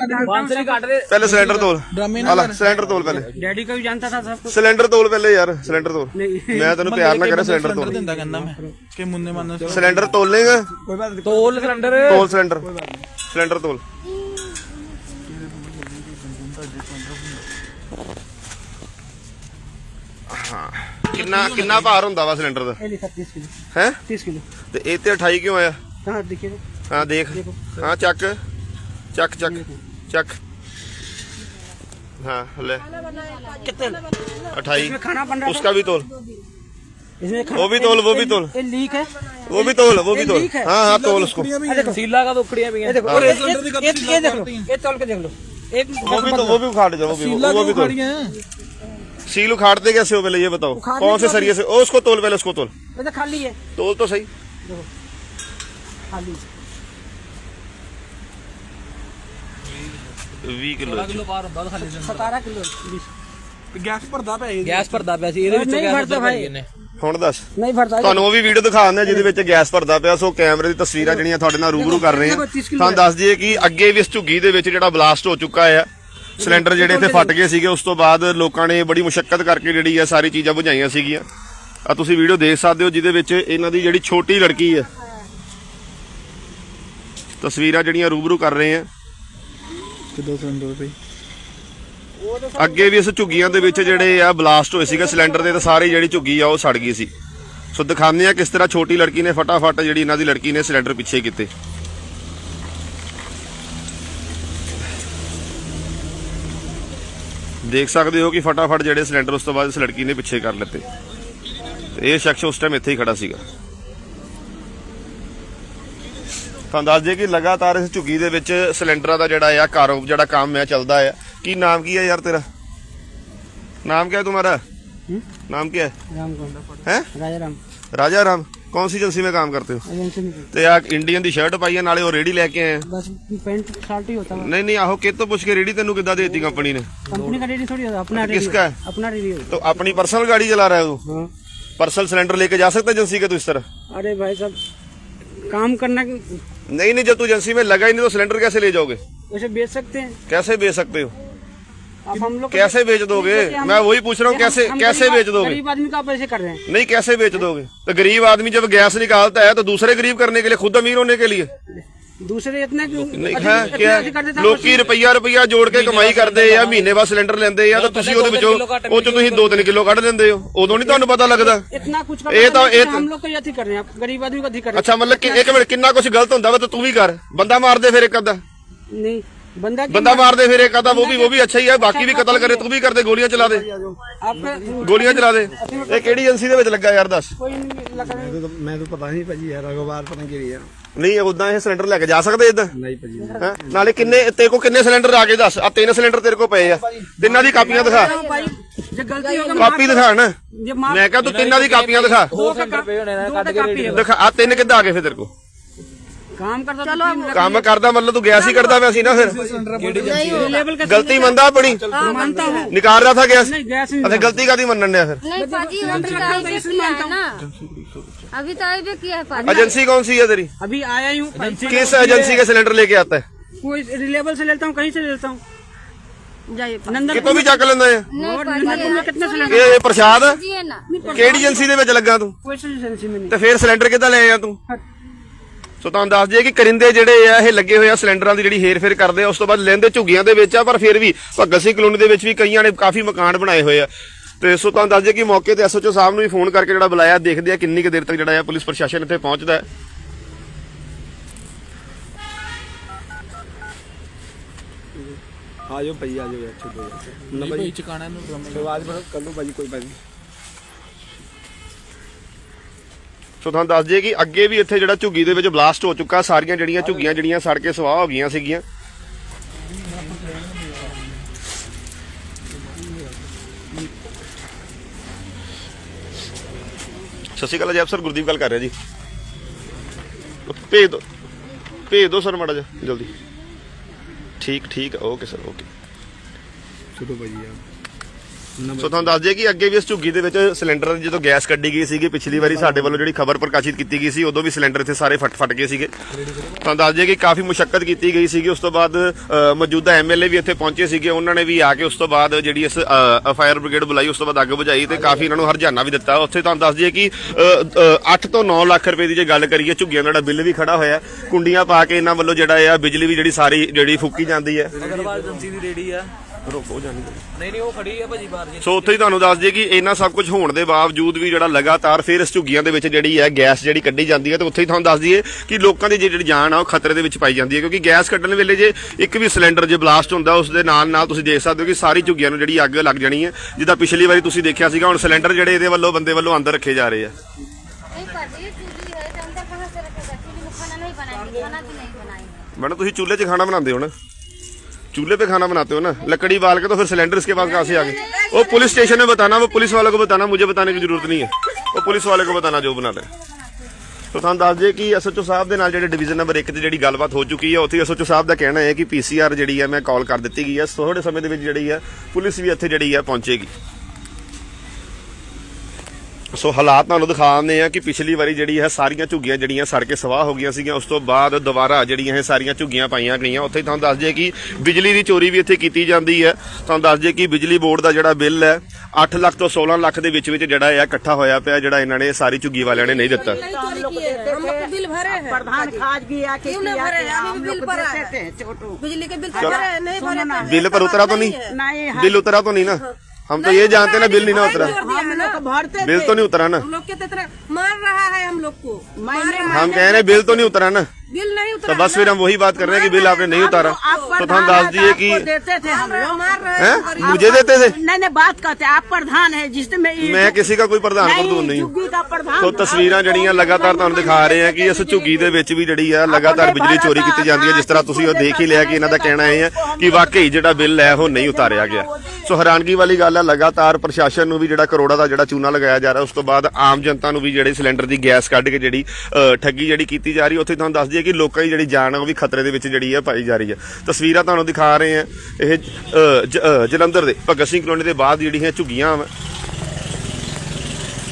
ਪਹਿਲੇ ਸਿਲੰਡਰ ਤੋਲ। ਡਰਾਮੇ ਸਿਲੰਡਰ ਤੋਲ ਪਹਿਲੇ। ਡੈਡੀ ਕੋ ਜਾਣਦਾ ਥਾ ਸਭ ਕੁਝ ਸਿਲੰਡਰ ਤੋਲ ਪਹਿਲੇ ਯਾਰ ਸਿਲੰਡਰ ਤੋਲ। ਮੈਂ ਤੈਨੂੰ ਪਿਆਰ ਨਾਲ ਕਹਿੰਦਾ ਸਿਲੰਡਰ ਤੋਲ। ਦਿੰਦਾ ਕਹਿੰਦਾ ਮੈਂ ਕਿ ਮੁੰਨੇ ਮੰਨ ਸਿਲੰਡਰ ਤੋਲ ਕੋਈ ਬਾਤ ਨਹੀਂ। ਤੋਲ ਸਿਲੰਡਰ। ਤੋਲ ਸਿਲੰਡਰ। ਸਿਲੰਡਰ ਤੋਲ। ਕਿੰਨਾ ਕਿੰਨਾ ਭਾਰ ਹੁੰਦਾ ਵਾ ਸਿਲੰਡਰ ਦਾ? ਇਹ ਲਿਖਾ 30 ਕਿਲੋ। ਹੈ? 30 ਕਿਲੋ। ਤੇ ਇਹ ਤੇ 28 ਕਿਉਂ ਆਇਆ? ਹਾਂ ਦੇਖੇ ਹਾਂ ਦੇਖ। ਹਾਂ ਚੱਕ। ਚੱਕ ਚੱਕ। ਚੱਕ हाँ ले कितने अठाई इसमें खाना बन रहा उसका भी तोल इसमें खाना वो भी तोल वो भी तोल ये लीक है वो भी तोल वो भी ये तोल लीक है। हाँ हाँ तोल उसको ये देखो सीला का तो उखड़िया भी है देखो हाँ। ये- ये- ये ये देख लो ये तोल के देख लो एक वो भी तो वो भी उखाड़ जाओ वो भी वो भी तोल सील उखाड़ते कैसे हो पहले ये बताओ उखाड़ने कौन से तो सरिये से ओ उसको तोल पहले उसको तोल ये तो खाली है तोल तो सही खाली 20 ਕਿਲੋ ਕਿਲੋ ਬਾਹਰ ਹੁੰਦਾ ਖਾਲੀ 17 ਕਿਲੋ ਗੈਸ ਭਰਦਾ ਪਿਆ ਇਹ ਗੈਸ ਭਰਦਾ ਪਿਆ ਸੀ ਇਹਦੇ ਵਿੱਚ ਨਹੀਂ ਭਰਦਾ ਭਾਈ। ਹੁਣ ਦੱਸ। ਨਹੀਂ ਭਰਦਾ ਤੁਹਾਨੂੰ ਉਹ ਵੀ ਵੀਡੀਓ ਦਿਖਾਉਂਦੇ ਆ ਜਿਹਦੇ ਵਿੱਚ ਗੈਸ ਭਰਦਾ ਪਿਆ ਸੋ ਕੈਮਰੇ ਦੀ ਤਸਵੀਰਾਂ ਜਿਹੜੀਆਂ ਤੁਹਾਡੇ ਨਾਲ ਰੂਬਰੂ ਕਰ ਰਹੇ ਆ ਤੁਹਾਨੂੰ ਦੱਸ ਦਈਏ ਕਿ ਅੱਗੇ ਵੀ ਇਸ ਝੁੱਗੀ ਦੇ ਵਿੱਚ ਜਿਹੜਾ ਬਲਾਸਟ ਹੋ ਚੁੱਕਾ ਆ ਸਿਲੰਡਰ ਜਿਹੜੇ ਇੱਥੇ ਫਟ ਗਏ ਸੀਗੇ ਉਸ ਤੋਂ ਬਾਅਦ ਲੋਕਾਂ ਨੇ ਬੜੀ ਮੁਸ਼ਕਲ ਕਰਕੇ ਜਿਹੜੀ ਆ ਸਾਰੀ ਚੀਜ਼ਾਂ ਬੁਝਾਈਆਂ ਸੀਗੀਆਂ। ਆ ਤੁਸੀਂ ਵੀਡੀਓ ਦੇਖ ਸਕਦੇ ਹੋ ਜਿਹਦੇ ਵਿੱਚ ਇਹਨਾਂ ਦੀ ਜਿਹੜੀ ਛੋਟੀ ਲੜਕੀ ਆ। ਤਸਵੀਰਾਂ ਜਿਹੜੀਆਂ ਰੂਬਰੂ ਕਰ ਰਹੇ ਆ। ਕਿਦੋਂ ਸਿਲੰਡਰ ਪਈ ਅੱਗੇ ਵੀ ਇਸ ਝੁੱਗੀਆਂ ਦੇ ਵਿੱਚ ਜਿਹੜੇ ਆ ਬਲਾਸਟ ਹੋਏ ਸੀਗੇ ਸਿਲੰਡਰ ਦੇ, ਤੇ ਸਾਰੀ ਜਿਹੜੀ ਝੁੱਗੀ ਆ ਉਹ ਸੜ ਗਈ ਸੀ। ਸੋ ਦਿਖਾਉਂਦੇ ਆ ਕਿਸ ਤਰ੍ਹਾਂ ਛੋਟੀ ਲੜਕੀ ਨੇ ਫਟਾਫਟ ਜਿਹੜੀ ਇਹਨਾਂ ਦੀ ਲੜਕੀ ਨੇ ਸਿਲੰਡਰ ਪਿੱਛੇ ਕੀਤੇ। ਦੇਖ ਸਕਦੇ ਹੋ ਕਿ ਫਟਾਫਟ ਜਿਹੜੇ ਸਿਲੰਡਰ ਉਸ ਤੋਂ ਬਾਅਦ ਇਸ ਲੜਕੀ ਨੇ ਪਿੱਛੇ ਕਰ ਲਿੱਤੇ। ਤੇ ਇਹ ਸ਼ਖਸ ਉਸ ਟਾਈਮ ਇੱਥੇ ਹੀ ਖੜਾ ਸੀਗਾ। ਤੁਹਾਨੂੰ ਦੱਸ ਦਈਏ ਕਿ ਲਗਾਤਾਰ ਇਸ ਝੁੱਗੀ ਦੇ ਵਿੱਚ ਸਿਲੰਡਰਾਂ ਦਾ ਜਿਹੜਾ ਆ ਕਾਰੋਬ ਜਿਹੜਾ ਕੰਮ ਹੈ ਚੱਲਦਾ ਆ ਕੀ ਨਾਮ ਕੀ ਹੈ ਯਾਰ ਤੇਰਾ नाम क्या है तुम्हारा नाम क्या है राम को हैं राजा राम राजा राम कौन सी एजेंसी में काम करते हो एजेंसी में ਤੇ ਆ ਇੰਡੀਅਨ ਦੀ ਸ਼ਰਟ ਪਾਈ ਹੈ ਨਾਲੇ ਉਹ ਰੇੜੀ ਲੈ ਕੇ ਆਏ ਆ बस पेंट शर्ट ही होता है ਨਹੀਂ ਨਹੀਂ ਆਹੋ ਕਿਤੋਂ ਪੁੱਛ ਕੇ ਰੇੜੀ ਤੈਨੂੰ ਕਿੱਦਾਂ ਦੇਤੀ ਕੰਪਨੀ ਨੇ कंपनी का रेडी थोड़ी होता है अपना रेडी किसका है? अपना रेडी तो अपनी पर्सनल गाड़ी चला रहा है तू हाँ पर्सनल सिलेंडर लेके जा सकता है एजेंसी के तू इस तरह अरे भाई साहब काम करना कि- नहीं नहीं जब तू एजेंसी में लगा ही नहीं तो सिलेंडर कैसे ले जाओगे वैसे बेच सकते हैं कैसे बेच सकते हो अब हम लोग कैसे बेच दोगे जैसे हम- मैं वही पूछ रहा हूँ हम- कैसे हम कैसे गरीब- बेच दोगे गरीब आदमी का पैसे कर रहे हैं नहीं कैसे बेच दोगे तो गरीब आदमी जब गैस निकालता है तो दूसरे गरीब करने के लिए खुद अमीर होने के लिए ਦੂਸਰੇ ਇਤਨੇ ਹਾਂ ਕਿਆ ਲੋਕੀ ਰੁਪਈਆ ਰੁਪਈਆ ਜੋੜ ਕੇ ਕਮਾਈ ਕਰਦੇ ਆ ਮਹੀਨੇ ਬਾਅਦ ਸਿਲੰਡਰ ਲੈਂਦੇ ਆ ਤਾਂ ਤੁਸੀਂ ਉਹਦੇ ਵਿੱਚੋਂ ਉਹ ਚੋਂ ਤੁਸੀਂ 2-3 ਕਿਲੋ ਕੱਢ ਲੈਂਦੇ ਹੋ। ਉਦੋਂ ਨਹੀਂ ਤੁਹਾਨੂੰ ਪਤਾ ਲੱਗਦਾ। ਇਹ ਤਾਂ ਇਹ ਹਮ ਲੋਕ ਇਹ ਕਰ ਰਹੇ ਆ ਗਰੀਬ ਆਦਮੀ ਕੋ ਕਰ ਅੱਛਾ ਮਤਲਬ ਕਿ ਇੱਕ ਮਿੰਟ ਕਿੰਨਾ ਕੁਝ ਗਲਤ ਹੁੰਦਾ ਵਾ ਤਾਂ ਤੂੰ ਵੀ ਕਰ। ਬੰਦਾ ਮਾਰਦੇ ਫਿਰ ਇੱਕ ਅੱਧਾ। ਨਹੀਂ ਬੰਦਾ ਬੰਦਾ ਮਾਰਦੇ ਫਿਰ ਇੱਕ ਅੱਧਾ ਉਹ ਵੀ ਉਹ ਵੀ ਅੱਛਾ ਹੀ ਆ ਬਾਕੀ ਵੀ ਕਤਲ ਕਰੇ ਤੂੰ ਵੀ ਕਰਦੇ ਗੋਲੀਆਂ ਚਲਾ ਦੇ। ਗੋਲੀਆਂ ਚਲਾ ਦੇ। ਇਹ ਕਿਹੜੀ ਏਜੰਸੀ ਦੇ ਵਿੱਚ ਲੱਗਾ ਯਾਰ ਦੱਸ। ਕੋਈ ਨਹੀਂ ਲੱਗਾ। ਮੈਂ ਤਾਂ ਪਤਾ ਨਹੀਂ ਭਾਜੀ ਯਾਰ ਅਗੋਬਾਰ ਪਤਾ ਨਹੀਂ ਕਿਹੜੀ ਆ। ਨਹੀਂ ਉਦਾਂ ਇਹ ਸਿਲੰਡਰ ਲੈ ਕੇ ਜਾ ਸਕਦੇ ਇਦਾਂ ਨਹੀਂ ਭਾਜੀ ਹੈਂ? ਨਾਲੇ ਕਿੰਨੇ ਤੇਰੇ ਕੋ ਕਿੰਨੇ ਸਿਲੰਡਰ ਆ ਕੇ ਦੱਸ? ਆ ਤਿੰਨ ਸਿਲੰਡਰ ਤੇਰੇ ਕੋ ਪਏ ਆ। ਤਿੰਨਾਂ ਦੀ ਕਾਪੀਆਂ ਦਿਖਾ। ਕਾਪੀ ਦਿਖਾ ਨਾ। ਮੈਂ ਕਿਹਾ ਤੂੰ ਤਿੰਨਾਂ ਦੀ ਕਾਪੀਆਂ ਦਿਖਾ। ਦੋ ਕੱਪੀ ਹੋਣੇ ਨਾ ਕੱਢ ਕੇ ਦਿਖਾ। ਆ ਤਿੰਨ ਕਿੱਦਾਂ ਆ ਗਏ ਫੇਰ ਤੇਰੇ ਕੋ काम करता चलो ਕੰਮ ਕਰਦਾ ਮਤਲਬ ਤੂੰ ਗੈਸ ਹੀ ਕਰਦਾ ਪਿਆ ਸੀ ਨਾ ਫਿਰ लेवल का ਗਲਤੀ ਮੰਨਦਾ ਆਪਣੀ मानता हूँ ਨਿਕਾਲ ਰਿਹਾ ਥਾ ਗੈਸ नहीं गैस नहीं ਅਤੇ ਗਲਤੀ ਕਾਦੀ ਮੰਨਣ ਡਿਆ ਫਿਰ नहीं पाजी हम तो आईबे किया है ना अभी तो आईबे किया है पाजी एजेंसी कौन सी है तेरी अभी आया ही हूँ किस एजेंसी के सिलेंडर लेके आता है कोई रिलेबल से लेता हूँ कहीं से लेता हूँ जाइए नंदन ਕਿਤੋਂ ਵੀ ਚੱਕ ਲੈਂਦਾ ਹੈ नहीं और पाजी नंदनपुर में कितने सिलेंडर ਇਹ ਇਹ ਪ੍ਰਸ਼ਾਦ ਆ? जी है ना ਕਿਹੜੀ ਏਜੰਸੀ ਦੇ ਵਿੱਚ ਲੱਗਾ ਤੂੰ कोई सी एजेंसी में नहीं ਤੇ ਫਿਰ ਸਿਲੰਡਰ ਕਿੱਦਾਂ ਲੈ ਆਇਆ ਤੂੰ ਸੋ ਤੁਹਾਨੂੰ ਦੱਸ ਦਈਏ ਕਿ ਕਰਿੰਦੇ ਜਿਹੜੇ ਆ ਇਹ ਲੱਗੇ ਹੋਏ ਆ ਸਿਲੰਡਰਾਂ ਦੀ ਜਿਹੜੀ ਹੇਰ-ਫੇਰ ਕਰਦੇ ਆ ਉਸ ਤੋਂ ਬਾਅਦ ਲੈਂਦੇ ਝੁੱਗੀਆਂ ਦੇ ਵਿੱਚ ਆ ਪਰ ਫਿਰ ਵੀ ਭਗਤ ਸਿੰਘ ਕਲੋਨੀ ਦੇ ਵਿੱਚ ਵੀ ਕਈਆਂ ਨੇ ਕਾਫੀ ਮਕਾਨ ਬਣਾਏ ਹੋਏ ਆ। ਤੇ ਸੋ ਤੁਹਾਨੂੰ ਦੱਸ ਦਈਏ ਕਿ ਮੌਕੇ ਤੇ ਐਸਓਚਓ ਸਾਹਿਬ ਨੂੰ ਵੀ ਫੋਨ ਕਰਕੇ ਜਿਹੜਾ ਬੁਲਾਇਆ ਦੇਖਦੇ ਆ ਕਿੰਨੀ ਕੁ ਦੇਰ ਤੱਕ ਜਿਹੜਾ ਆ ਪੁਲਿਸ ਪ੍ਰਸ਼ਾਸਨ ਇੱਥੇ ਪਹੁੰਚਦਾ ਹੈ। ਆ ਜਾਓ ਭਾਜੀ ਆ ਜਾਓ ਯਾਰ ਛੱਡੋ ਯਾਰ ਨਾ ਚਕਾਣਾ ਨੂੰ ਡਰਾਮੇ ਸ਼ੁਰੂਆਤ ਬਣਾ ਕਰ ਲਓ ਭਾਜੀ ਕੋਈ ਬਾਤ ਸੋ ਤੁਹਾਨੂੰ ਦੱਸ ਦਈਏ ਕਿ ਅੱਗੇ ਵੀ ਇੱਥੇ ਜਿਹੜਾ ਝੁੱਗੀ ਦੇ ਵਿੱਚ ਬਲਾਸਟ ਹੋ ਚੁੱਕਾ, ਸਾਰੀਆਂ ਜਿਹੜੀਆਂ ਝੁੱਗੀਆਂ ਜਿਹੜੀਆਂ ਸੜ ਕੇ ਸਵਾਹ ਹੋ ਗਈਆਂ ਸੀਗੀਆਂ। ਸਤਿ ਸ਼੍ਰੀ ਅਕਾਲ ਜੀ ਸਰ ਗੁਰਦੀਪ ਗੱਲ ਕਰ ਰਿਹਾ ਜੀ। ਭੇਜ ਦੋ ਭੇਜ ਦੋ ਸਰ ਮਾੜਾ ਜਿਹਾ, ਜਲਦੀ। ਠੀਕ ਠੀਕ, ਓਕੇ ਸਰ, ਓਕੇ। ਛੱਡੋ ਭਾਜੀ ਯਾਰ ਸੋ ਤੁਹਾਨੂੰ ਦੱਸ ਦਈਏ ਕਿ ਅੱਗੇ ਵੀ ਇਸ ਝੁੱਗੀ ਦੇ ਵਿੱਚ ਸਿਲੰਡਰ ਜਦੋਂ ਗੈਸ ਕੱਢੀ ਗਈ ਸੀਗੀ ਪਿਛਲੀ ਵਾਰੀ ਸਾਡੇ ਵੱਲੋਂ ਜਿਹੜੀ ਖਬਰ ਪ੍ਰਕਾਸ਼ਿਤ ਕੀਤੀ ਗਈ ਸੀ ਉਦੋਂ ਵੀ ਸਿਲੰਡਰ ਇੱਥੇ ਸਾਰੇ ਫਟ ਫਟ ਗਏ ਸੀਗੇ। ਤੁਹਾਨੂੰ ਦੱਸ ਦਈਏ ਕਿ ਕਾਫੀ ਮੁਸ਼ਕਲ ਕੀਤੀ ਗਈ ਸੀਗੀ। ਉਸ ਤੋਂ ਬਾਅਦ ਅ, ਮੌਜੂਦਾ ਐਮਐਲਏ ਵੀ ਇੱਥੇ ਪਹੁੰਚੇ ਸੀਗੇ। ਉਹਨਾਂ ਨੇ ਵੀ ਆ ਕੇ ਉਸ ਤੋਂ ਬਾਅਦ ਜਿਹੜੀ ਇਸ ਫਾਇਰ ਬ੍ਰਿਗੇਡ ਬੁਲਾਈ ਉਸ ਤੋਂ ਬਾਅਦ ਅੱਗ ਬੁਝਾਈ ਤੇ ਕਾਫੀ ਇਹਨਾਂ ਨੂੰ ਹਰਜਾਨਾ ਵੀ ਦਿੱਤਾ। ਉੱਥੇ ਤੁਹਾਨੂੰ ਦੱਸ ਦਈਏ ਕਿ 8 ਤੋਂ 9 ਲੱਖ ਰੁਪਏ ਦੀ ਜੇ ਗੱਲ ਕਰੀਏ ਝੁੱਗੀਆਂ ਦਾ ਜਿਹੜਾ ਬਿੱਲ ਵੀ ਖੜਾ ਹੋਇਆ ਕੁੰਡੀਆਂ ਪਾ ਕੇ ਇਹਨਾਂ ਵੱਲੋਂ ਜਿਹੜਾ ਆ ਬਿਜਲੀ ਵੀ ਜਿਹੜੀ ਸਾਰੀ ਜਿਹੜੀ ਫੂਕੀ ਜਾਂਦੀ ਹੈ। ਅਗਰਵਾਲ ਏਜੰਸੀ ਦੀ ਰੇੜੀ ਆ। ਸੋ ਉੱਥੇ ਹੀ ਤੁਹਾਨੂੰ ਦੱਸ ਦਈਏ ਕਿ ਇੰਨਾ ਸਭ ਕੁਝ ਹੋਣ ਦੇ ਬਾਵਜੂਦ ਵੀ ਜਿਹੜਾ ਲਗਾਤਾਰ ਫੇਰ ਇਸ ਝੁੱਗੀਆਂ ਦੇ ਵਿੱਚ ਜਿਹੜੀ ਹੈ ਗੈਸ ਜਿਹੜੀ ਕੱਢੀ ਜਾਂਦੀ ਹੈ ਤੇ ਉੱਥੇ ਹੀ ਤੁਹਾਨੂੰ ਦੱਸ ਦਈਏ ਕਿ ਲੋਕਾਂ ਦੀ ਜਿਹੜੀ ਜਾਨ ਆ ਉਹ ਖਤਰੇ ਦੇ ਵਿੱਚ ਪਾਈ ਜਾਂਦੀ ਹੈ ਕਿਉਂਕਿ ਗੈਸ ਕੱਢਣ ਵੇਲੇ ਜੇ ਇੱਕ ਵੀ ਸਿਲੰਡਰ ਜੇ ਬਲਾਸਟ ਹੁੰਦਾ ਉਸ ਦੇ ਨਾਲ ਨਾਲ ਤੁਸੀਂ ਦੇਖ ਸਕਦੇ ਹੋ ਕਿ ਸਾਰੀ ਝੁੱਗੀਆਂ ਨੂੰ ਜਿਹੜੀ ਅੱਗ ਲੱਗ ਜਾਣੀ ਹੈ। ਜਿੱਦਾਂ ਪਿਛਲੀ ਵਾਰੀ ਤੁਸੀਂ ਦੇਖਿਆ ਸੀਗਾ ਹੁਣ ਸਿਲੰਡਰ ਜਿਹੜੇ ਇਹਦੇ ਵੱਲੋਂ ਬੰਦੇ ਵੱਲੋਂ ਅੰਦਰ ਰੱਖੇ ਜਾ ਰਹੇ ਆ। ਮੈਡਮ ਤੁਸੀਂ ਚੁੱਲ੍ਹੇ 'ਚ ਖਾਣਾ ਬਣਾਉਂਦੇ ਹੋ चूल्हे पे खाना बनाते हो ना लकड़ी बाल के तो फिर सिलेंडर इसके पास कहाँ से आ गए वो पुलिस स्टेशन में बताना वो पुलिस वालों को बताना मुझे बताने की जरूरत नहीं है वो पुलिस वाले को बताना जो बनाना है ਸੋ ਤੁਹਾਨੂੰ ਦੱਸ ਦਈਏ ਕਿ ਐਸਐਚਓ ਸਾਹਿਬ ਦੇ ਨਾਲ ਜਿਹੜੇ ਡਿਵੀਜ਼ਨ ਨੰਬਰ 1 ਤੇ ਜਿਹੜੀ ਗੱਲਬਾਤ ਹੋ ਚੁੱਕੀ ਹੈ ਉੱਥੇ ਐਸਐਚਓ ਸਾਹਿਬ ਦਾ ਕਹਿਣਾ ਹੈ ਕਿ ਪੀਸੀਆਰ ਜਿਹੜੀ ਹੈ ਮੈਂ ਕਾਲ ਕਰ ਦਿੱਤੀ ਗਈ ਹੈ ਥੋੜੇ ਸਮੇਂ ਦੇ ਵਿੱਚ ਜਿਹੜੀ ਹੈ ਪੁਲਿਸ ਵੀ ਇੱਥੇ ਜਿਹੜੀ ਹੈ ਪਹੁੰਚੇਗੀ ਸੋ ਹਾਲਾਤ ਤੁਹਾਨੂੰ ਦਿਖਾਉਂਦੇ ਆ ਕਿ ਪਿਛਲੀ ਵਾਰੀ ਜਿਹੜੀ ਹੈ ਸਾਰੀਆਂ ਝੁੱਗੀਆਂ ਜਿਹੜੀਆਂ ਸੜ ਕੇ ਸਵਾਹ ਹੋ ਗਈਆਂ ਸੀਗੀਆਂ ਉਸ ਤੋਂ ਬਾਅਦ ਦੁਬਾਰਾ ਜਿਹੜੀਆਂ ਇਹ ਸਾਰੀਆਂ ਝੁੱਗੀਆਂ ਪਾਈਆਂ ਗਈਆਂ ਉੱਥੇ ਤੁਹਾਨੂੰ ਦੱਸ ਦਈਏ ਕਿ ਬਿਜਲੀ ਦੀ ਚੋਰੀ ਵੀ ਇੱਥੇ ਕੀਤੀ ਜਾਂਦੀ ਹੈ ਤੁਹਾਨੂੰ ਦੱਸ ਦਈਏ ਕਿ ਬਿਜਲੀ ਬੋਰਡ ਦਾ ਜਿਹੜਾ ਬਿੱਲ ਹੈ 8 ਲੱਖ ਤੋਂ 16 ਲੱਖ ਦੇ ਵਿੱਚ ਵਿੱਚ ਜਿਹੜਾ ਹੈ ਇਕੱਠਾ ਹੋਇਆ ਪਿਆ ਜਿਹੜਾ ਇਹਨਾਂ ਨੇ ਸਾਰੀ ਝੁੱਗੀ ਵਾਲਿਆਂ ਨੇ ਨਹੀਂ ਦਿੱਤਾ हम लोग देते थे बिल भरे हैं प्रधान खाद गया कि क्यों नहीं किया भरे? कि अभी हम भी लोग बिल भरा देते है। थे छोटू बिजली के बिल तो भरे हैं, नहीं भरे तो बिल पर उतरा तो नहीं नहीं है बिल उतरा तो नहीं ना हम तो ये जानते हैं ना बिल नहीं ना उतरा हम लोग भरते बिल तो नहीं उतरा ना हम लोग के तो इतना मार रहा है हम लोग को महीने हम कह रहे हैं बिल तो नहीं उतरा ना बिल नहीं तो उतरा बस फिर हम वही बात कर रहे हैं कि बिल आपने नहीं उतारा आप तो हम प्रधान दास है, दिए आपको कि देते थे हम लोग मार रहे हैं हैं गरीब। मुझे देते थे नहीं नहीं बात करते आप प्रधान है जिसमें ये- ਮੈਂ ਕਿਸੇ ਦਾ ਕੋਈ ਪ੍ਰਧਾਨ ਪ੍ਰਧੂਨ ਨਹੀਂ जुग्गी का प्रधान ਸੋ ਤਸਵੀਰਾਂ ਜਿਹੜੀਆਂ ਲਗਾਤਾਰ ਤੁਹਾਨੂੰ ਦਿਖਾ ਰਹੇ ਆ ਕਿ ਇਸ ਝੁੱਗੀ ਦੇ ਵਿੱਚ ਵੀ ਜਿਹੜੀ ਆ ਲਗਾਤਾਰ ਬਿਜਲੀ ਚੋਰੀ ਕੀਤੀ ਜਾਂਦੀ ਹੈ ਜਿਸ ਤਰ੍ਹਾਂ ਤੁਸੀਂ ਉਹ ਦੇਖ ਹੀ ਲਿਆ ਕਿ ਇਹਨਾਂ ਦਾ ਕਹਿਣਾ ਇਹ ਹੈ ਕਿ ਵਾਕਈ ਜਿਹੜਾ ਬਿੱਲ ਹੈ ਉਹ ਨਹੀਂ ਉਤਾਰਿਆ ਗਿਆ ਸੋ ਹੈਰਾਨਗੀ ਵਾਲੀ ਗੱਲ ਹੈ ਲਗਾਤਾਰ ਪ੍ਰਸ਼ਾਸਨ ਨੂੰ ਵੀ ਜਿਹੜਾ ਕਰੋੜਾ ਦਾ ਜਿਹੜਾ ਚੂਨਾ ਲਗਾਇਆ ਜਾ ਰਿਹਾ ਉਸ ਤੋਂ ਬਾਅਦ ਆਮ ਜਨਤਾ ਨੂੰ ਵੀ ਜਿਹੜੇ ਸਿਲੰਡਰ ਦੀ ਗੈਸ ਕੱਢ ਕੇ ਜਿਹੜੀ ਅ, ਠੱਗੀ ਜਿਹੜੀ ਕੀਤੀ ਜਾ ਰਹੀ ਹੈ ਉੱਥੇ ਤੁਹਾਨੂੰ ਦੱਸ ਦਈਏ ਕਿ ਲੋਕਾਂ ਦੀ ਜਿਹੜੀ ਜਾਨ ਹੈ ਉਹ ਵੀ ਖਤਰੇ ਦੇ ਵਿੱਚ ਜਿਹੜੀ ਹੈ ਪਾਈ ਜਾ ਰਹੀ ਹੈ। ਤਸਵੀਰਾਂ ਤੁਹਾਨੂੰ ਦਿਖਾ ਰਹੇ ਆ ਇਹ ਜਲੰਧਰ ਦੇ ਭਗਤ ਸਿੰਘ ਕਲੋਨੀ ਦੇ ਬਾਅਦ ਜਿਹੜੀਆਂ ਝੁੱਗੀਆਂ ਵਾਂ।